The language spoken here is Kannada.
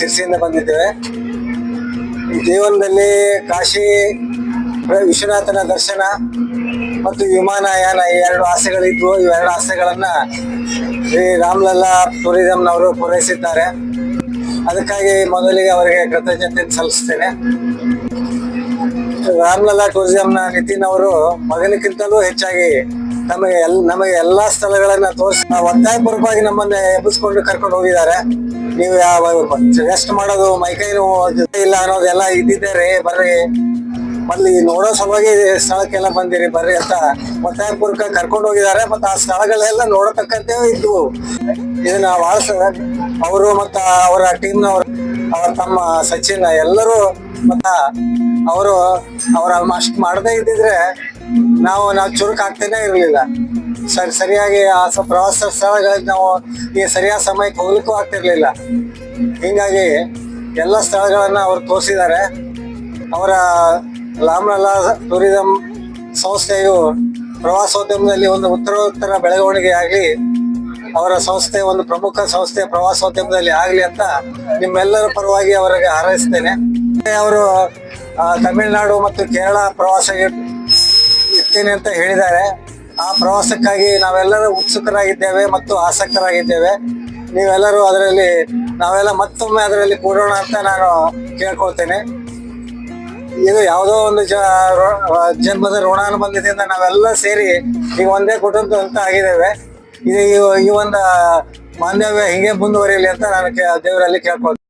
ಸಿರ್ಸಿಯಿಂದ ಬಂದಿದ್ದೇವೆ. ಜೀವನದಲ್ಲಿ ಕಾಶಿ, ವಿಶ್ವನಾಥನ ದರ್ಶನ ಮತ್ತು ವಿಮಾನಯಾನ ಈ ಎರಡು ಆಸೆಗಳಿದ್ವು ಎರಡು ಆಸೆಗಳನ್ನ ಶ್ರೀ ರಾಮ್ಲಲ್ಲಾ ಟೂರಿಸಂನವರು ಪೂರೈಸಿದ್ದಾರೆ. ಅದಕ್ಕಾಗಿ ಮೊದಲಿಗೆ ಅವರಿಗೆ ಕೃತಜ್ಞತೆ ಸಲ್ಲಿಸ್ತೇನೆ. ರಾಮ್ಲಲ್ಲಾ ಟೂರಿಸಂನ ನಿತಿನ್ ಅವರು ಮಗನಕ್ಕಿಂತಲೂ ಹೆಚ್ಚಾಗಿ ನಮಗೆ ಎಲ್ ನಮಗೆ ಎಲ್ಲಾ ಸ್ಥಳಗಳನ್ನ ತೋರಿಸಿ ಒತ್ತಾಯಪೂರ್ವಕವಾಗಿ ನಮ್ಮನ್ನ ಎಬ್ಬಿಸ್ಕೊಂಡು ಕರ್ಕೊಂಡು ಹೋಗಿದ್ದಾರೆ. ನೀವು ಯಾವ ರೆಸ್ಟ್ ಮಾಡೋದು ಮೈಕೈ ನೋವು ಇಲ್ಲ ಅನ್ನೋದೆಲ್ಲ ಇದ್ದಿದ್ದಾರೆ ಬರ್ರಿ. ಮೊದ್ಲು ನೋಡೋ ಸಲುವಾಗಿ ಸ್ಥಳಕ್ಕೆಲ್ಲ ಬಂದಿರಿ, ಬರ್ರಿ ಅಂತ ಒತ್ತಾಯಪೂರ್ವಕ ಕರ್ಕೊಂಡು ಹೋಗಿದ್ದಾರೆ. ಮತ್ತೆ ಆ ಸ್ಥಳಗಳೆಲ್ಲ ನೋಡತಕ್ಕಂತೆ ಇದ್ವು. ಇದನ್ನ ವಾಸ ಅವರು ಮತ್ತ ಅವರ ಟೀಮ್ನವರು ಅವರ ತಮ್ಮ ಸಚಿನ್, ಎಲ್ಲರೂ ಮತ್ತ ಅವರು, ಅವರ ಅಷ್ಟು ಮಾಡದೇ ಇದ್ದಿದ್ರೆ ನಾವು ನಾವು ಚುರುಕು ಆಗ್ತಾನೆ ಇರಲಿಲ್ಲ. ಸರಿ, ಸರಿಯಾಗಿ ಆ ಪ್ರವಾಸ ಸ್ಥಳಗಳಲ್ಲಿ ನಾವು ಈ ಸರಿಯಾದ ಸಮಯಕ್ಕೆ ಹೋಗ್ಲಿಕ್ಕೂ ಆಗ್ತಿರ್ಲಿಲ್ಲ. ಹಿಂಗಾಗಿ ಎಲ್ಲ ಸ್ಥಳಗಳನ್ನ ಅವ್ರು ತೋರಿಸಿದ್ದಾರೆ. ಅವರ ರಾಮಲಲ್ಲಾ ಟೂರಿಸಂ ಸಂಸ್ಥೆಯು ಪ್ರವಾಸೋದ್ಯಮದಲ್ಲಿ ಒಂದು ಉತ್ತರೋತ್ತರ ಬೆಳವಣಿಗೆ ಆಗಲಿ ಅವರ ಸಂಸ್ಥೆ ಒಂದು ಪ್ರಮುಖ ಸಂಸ್ಥೆ ಪ್ರವಾಸೋದ್ಯಮದಲ್ಲಿ ಆಗಲಿ ಅಂತ ನಿಮ್ಮೆಲ್ಲರ ಪರವಾಗಿ ಅವರಿಗೆ ಹಾರೈಸ್ತೇನೆ. ಅವರು ತಮಿಳುನಾಡು ಮತ್ತು ಕೇರಳ ಪ್ರವಾಸ ಇರ್ತೀನಿ ಅಂತ ಹೇಳಿದ್ದಾರೆ. ಆ ಪ್ರವಾಸಕ್ಕಾಗಿ ನಾವೆಲ್ಲರೂ ಉತ್ಸುಕರಾಗಿದ್ದೇವೆ ಮತ್ತು ಆಸಕ್ತರಾಗಿದ್ದೇವೆ. ನೀವೆಲ್ಲರೂ ಅದರಲ್ಲಿ, ನಾವೆಲ್ಲ ಮತ್ತೊಮ್ಮೆ ಅದರಲ್ಲಿ ಕೂಡೋಣ ಅಂತ ನಾನು ಕೇಳ್ಕೊಳ್ತೇನೆ. ಇದು ಯಾವುದೋ ಒಂದು ಜ ಜನ್ಮದ ಋಣಾನುಬಂಧದಿಂದ ನಾವೆಲ್ಲ ಸೇರಿ ಈಗ ಒಂದೇ ಕುಟುಂಬ ಅಂತ ಆಗಿದ್ದೇವೆ. ಇದು ಈ- ಒಂದು ಬಾಂಧವ್ಯ ಹಿಂಗೆ ಮುಂದುವರಿಯಲಿ ಅಂತ ನಾನು ದೇವರಲ್ಲಿ ಕೇಳ್ಕೊಳ್ತೇನೆ.